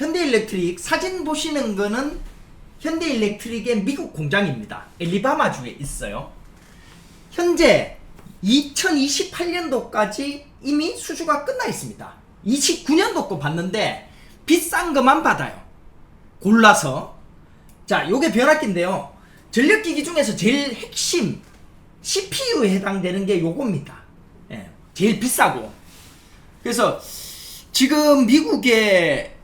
현대일렉트릭 사진 보시는 거는 현대일렉트릭의 미국 공장입니다. 엘리바마 주에 있어요. 현재 2028년도까지 이미 수주가 끝나 있습니다. 29년도 거 봤는데 비싼 것만 받아요. 골라서 자, 요게 변압기인데요. 전력기기 중에서 제일 핵심 CPU에 해당되는 게 요겁니다. 예, 제일 비싸고. 그래서 지금 미국의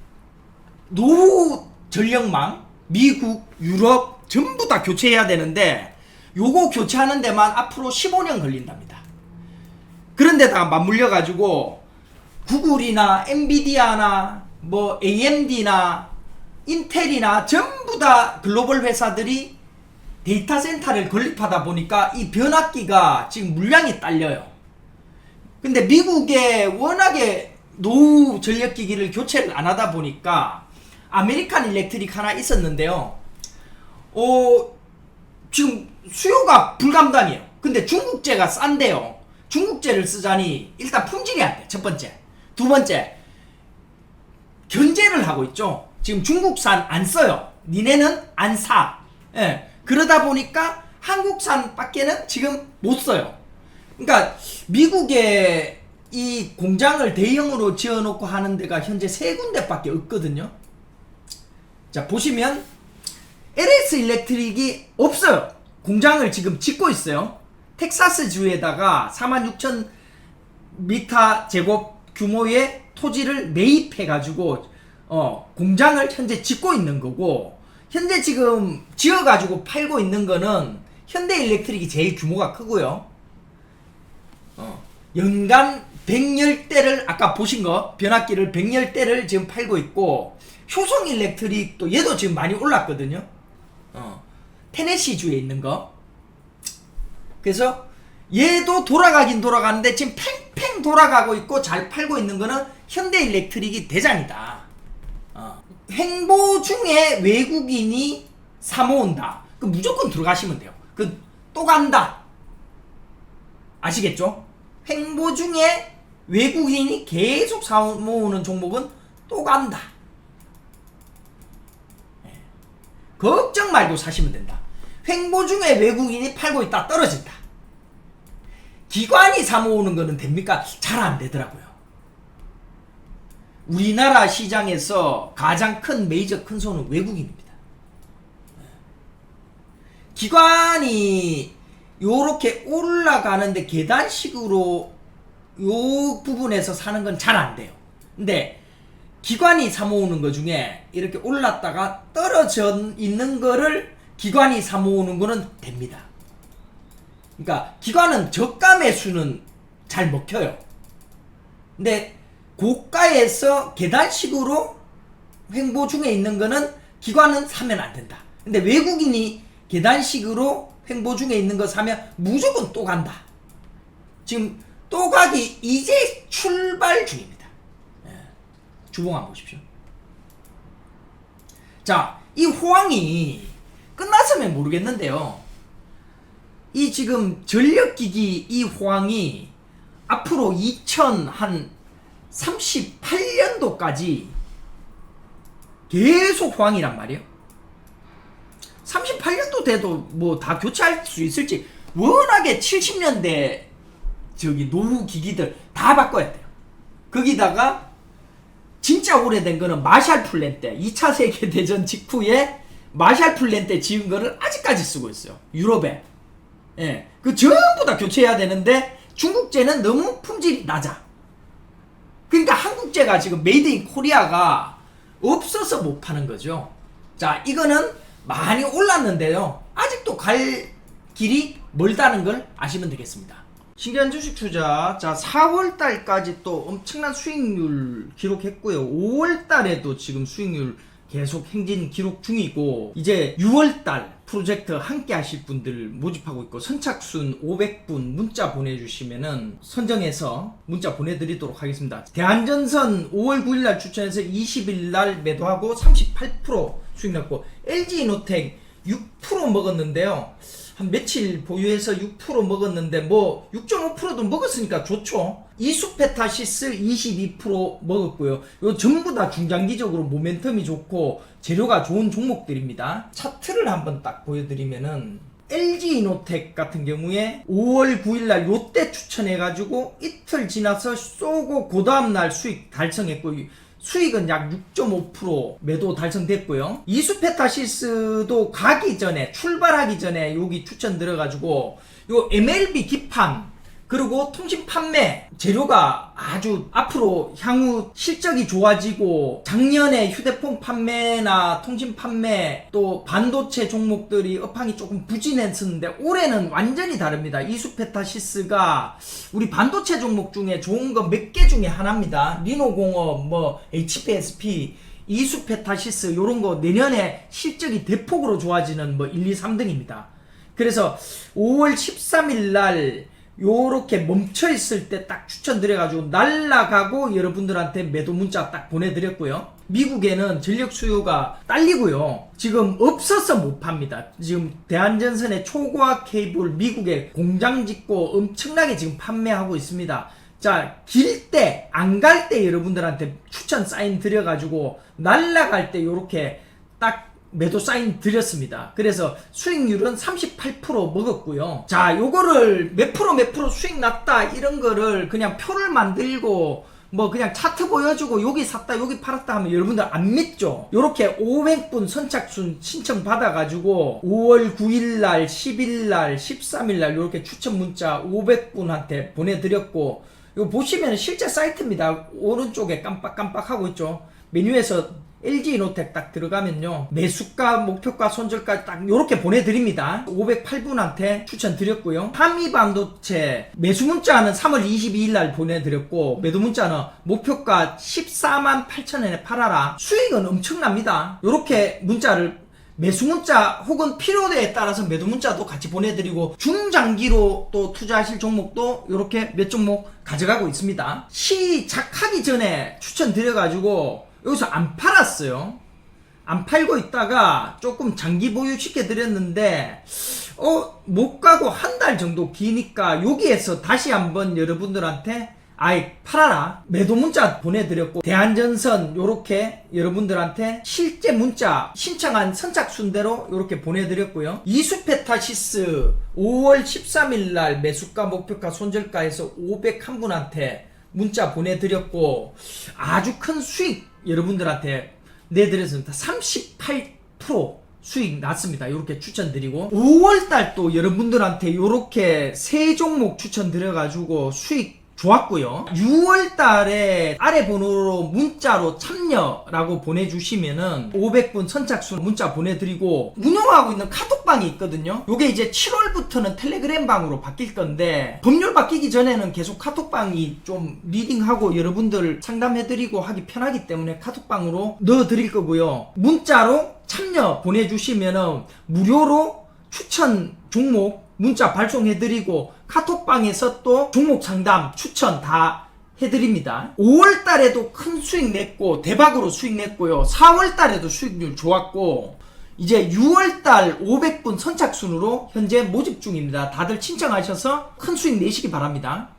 노후 전력망, 미국, 유럽 전부 다 교체해야 되는데 요거 교체하는 데만 앞으로 15년 걸린답니다. 그런데다가 맞물려 가지고 구글이나 엔비디아나 뭐 AMD나 인텔이나 전부 다 글로벌 회사들이 데이터 센터를 건립하다 보니까 이 변압기가 지금 물량이 딸려요. 근데 미국에 워낙에 노후 전력기기를 교체를 안 하다 보니까 아메리칸 일렉트릭 하나 있었는데요. 어, 지금 수요가 불감당이에요. 근데 중국제가 싼데요. 중국제를 쓰자니 일단 품질이 안 돼. 첫 번째. 두 번째. 견제를 하고 있죠. 지금 중국산 안 써요. 니네는 안 사. 예. 그러다 보니까 한국산 밖에는 지금 못 써요. 그러니까 미국에 이 공장을 대형으로 지어놓고 하는 데가 현재 세 군데밖에 없거든요. 자 보시면 LS 일렉트릭이 없어요. 공장을 지금 짓고 있어요. 텍사스 주에다가 46,000 미터 제곱 규모의 토지를 매입해 가지고 어, 공장을 현재 짓고 있는 거고 현재 지금 지어 가지고 팔고 있는 거는 현대 일렉트릭이 제일 규모가 크고요. 어, 연간 100열대를 아까 보신 거 변압기를 100열대를 지금 팔고 있고 효성 일렉트릭도 얘도 지금 많이 올랐거든요. 어, 테네시 주에 있는 거. 그래서 얘도 돌아가긴 돌아가는데 지금 팽팽 돌아가고 있고 잘 팔고 있는 거는 현대 일렉트릭이 대장이다. 어. 행보 중에 외국인이 사모은다. 그 무조건 들어가시면 돼요. 그 또 간다. 아시겠죠? 행보 중에 외국인이 계속 사모으는 종목은 또 간다. 예. 걱정 말고 사시면 된다. 횡보 중에 외국인이 팔고 있다 떨어진다. 기관이 사모으는 거는 됩니까? 잘 안 되더라고요. 우리나라 시장에서 가장 큰 메이저 큰 손은 외국인입니다. 기관이 요렇게 올라가는데 계단식으로 요 부분에서 사는 건 잘 안 돼요. 근데 기관이 사모으는 것 중에 이렇게 올랐다가 떨어져 있는 거를 기관이 사모으는 거는 됩니다. 그러니까 기관은 저가 매수는 잘 먹혀요. 근데 고가에서 계단식으로 횡보 중에 있는 거는 기관은 사면 안 된다. 근데 외국인이 계단식으로 횡보 중에 있는 거 사면 무조건 또 간다. 지금 또 가기 이제 출발 중입니다. 예. 주봉 한번 보십시오. 자, 이 호황이 끝났으면 모르겠는데요. 이 지금 전력기기 이 호황이 앞으로 2038년도까지 계속 호황이란 말이에요. 38년도 돼도 뭐 다 교체할 수 있을지 워낙에 70년대 저기 노후 기기들 다 바꿔야 돼요. 거기다가 진짜 오래된 거는 마샬 플랜 때 2차 세계 대전 직후에 마샬 플랜 때 지은 거를 아직까지 쓰고 있어요. 유럽에. 예. 그 전부 다 교체해야 되는데 중국제는 너무 품질이 낮아. 그러니까 한국제가 지금 메이드 인 코리아가 없어서 못 파는 거죠. 자, 이거는 많이 올랐는데요. 아직도 갈 길이 멀다는 걸 아시면 되겠습니다. 신기한 주식 투자. 자, 4월 달까지 또 엄청난 수익률 기록했고요. 5월 달에도 지금 수익률 계속 행진 기록 중이고 이제 6월 달 프로젝트 함께 하실 분들 모집하고 있고 선착순 500분 문자 보내주시면은 선정해서 문자 보내드리도록 하겠습니다. 대한전선 5월 9일 날 추천해서 20일 날 매도하고 38% 수익 났고 LG이노텍 6% 먹었는데요. 한 며칠 보유해서 6% 먹었는데 뭐 6.5%도 먹었으니까 좋죠. 이수페타시스 22% 먹었고요. 요 전부 다 중장기적으로 모멘텀이 좋고 재료가 좋은 종목들입니다. 차트를 한번 딱 보여드리면은 LG 이노텍 같은 경우에 5월 9일날 요때 추천해가지고 이틀 지나서 쏘고 그 다음날 수익 달성했고 수익은 약 6.5% 매도 달성됐고요. 이수페타시스도 가기 전에 출발하기 전에 여기 추천 들어가지고 요 MLB 기판 그리고 통신 판매 재료가 아주 앞으로 향후 실적이 좋아지고 작년에 휴대폰 판매나 통신 판매 또 반도체 종목들이 업황이 조금 부진했었는데 올해는 완전히 다릅니다. 이수페타시스가 우리 반도체 종목 중에 좋은 거 몇 개 중에 하나입니다. 리노공업, 뭐 HPSP, 이수페타시스 요런 거 내년에 실적이 대폭으로 좋아지는 뭐 1, 2, 3등입니다. 그래서 5월 13일 날 요렇게 멈춰 있을 때 딱 추천드려 가지고 날라가고 여러분들한테 매도 문자 딱 보내 드렸고요. 미국에는 전력 수요가 딸리고요. 지금 없어서 못 팝니다. 지금 대한전선의 초고화 케이블 미국에 공장 짓고 엄청나게 지금 판매하고 있습니다. 자, 길 때, 안 갈 때 여러분들한테 추천 사인 드려가지고 날라갈 때 요렇게 딱 매도 사인 드렸습니다. 그래서 수익률은 38% 먹었고요. 자, 요거를 몇 프로 몇 프로 수익 났다 이런 거를 그냥 표를 만들고 뭐 그냥 차트 보여주고 여기 샀다 여기 팔았다 하면 여러분들 안 믿죠? 요렇게 500분 선착순 신청 받아가지고 5월 9일날 10일날 13일날 요렇게 추천 문자 500분한테 보내드렸고 이거 보시면 실제 사이트입니다. 오른쪽에 깜빡깜빡 하고 있죠. 메뉴에서 LG 이노텍 딱 들어가면요. 매수가, 목표가, 손절가 딱 요렇게 보내드립니다. 508분한테 추천드렸고요. 한미 반도체 매수 문자는 3월 22일 날 보내드렸고 매도 문자는 목표가 14만 8천원에 팔아라. 수익은 엄청납니다. 요렇게 문자를 매수 문자 혹은 필요에 따라서 매도 문자도 같이 보내드리고 중장기로 또 투자하실 종목도 이렇게 몇 종목 가져가고 있습니다. 시작하기 전에 추천드려가지고 여기서 안 팔았어요. 안 팔고 있다가 조금 장기 보유 시켜드렸는데 어 못 가고 한 달 정도 기니까 여기에서 다시 한번 여러분들한테 아이 팔아라 매도 문자 보내드렸고 대한전선 요렇게 여러분들한테 실제 문자 신청한 선착순대로 요렇게 보내드렸고요 이수페타시스 5월 13일 날 매수가 목표가 손절가에서 501분한테 문자 보내드렸고 아주 큰 수익 여러분들한테 내드렸습니다 38% 수익 났습니다. 이렇게 추천드리고 5월달 또 여러분들한테 이렇게 세 종목 추천드려가지고 수익 좋았고요. 6월 달에 아래 번호로 문자로 참여라고 보내주시면은 500분 선착순 문자 보내드리고 운영하고 있는 카톡방이 있거든요. 요게 이제 7월부터는 텔레그램 방으로 바뀔 건데 법률 바뀌기 전에는 계속 카톡방이 좀 리딩하고 여러분들 상담해드리고 하기 편하기 때문에 카톡방으로 넣어드릴 거고요. 문자로 참여 보내주시면은 무료로 추천 종목 문자 발송해드리고 카톡방에서 또 종목 상담 추천 다 해드립니다. 5월 달에도 큰 수익 냈고 대박으로 수익 냈고요. 4월 달에도 수익률 좋았고 이제 6월 달 500분 선착순으로 현재 모집 중입니다. 다들 신청하셔서 큰 수익 내시기 바랍니다.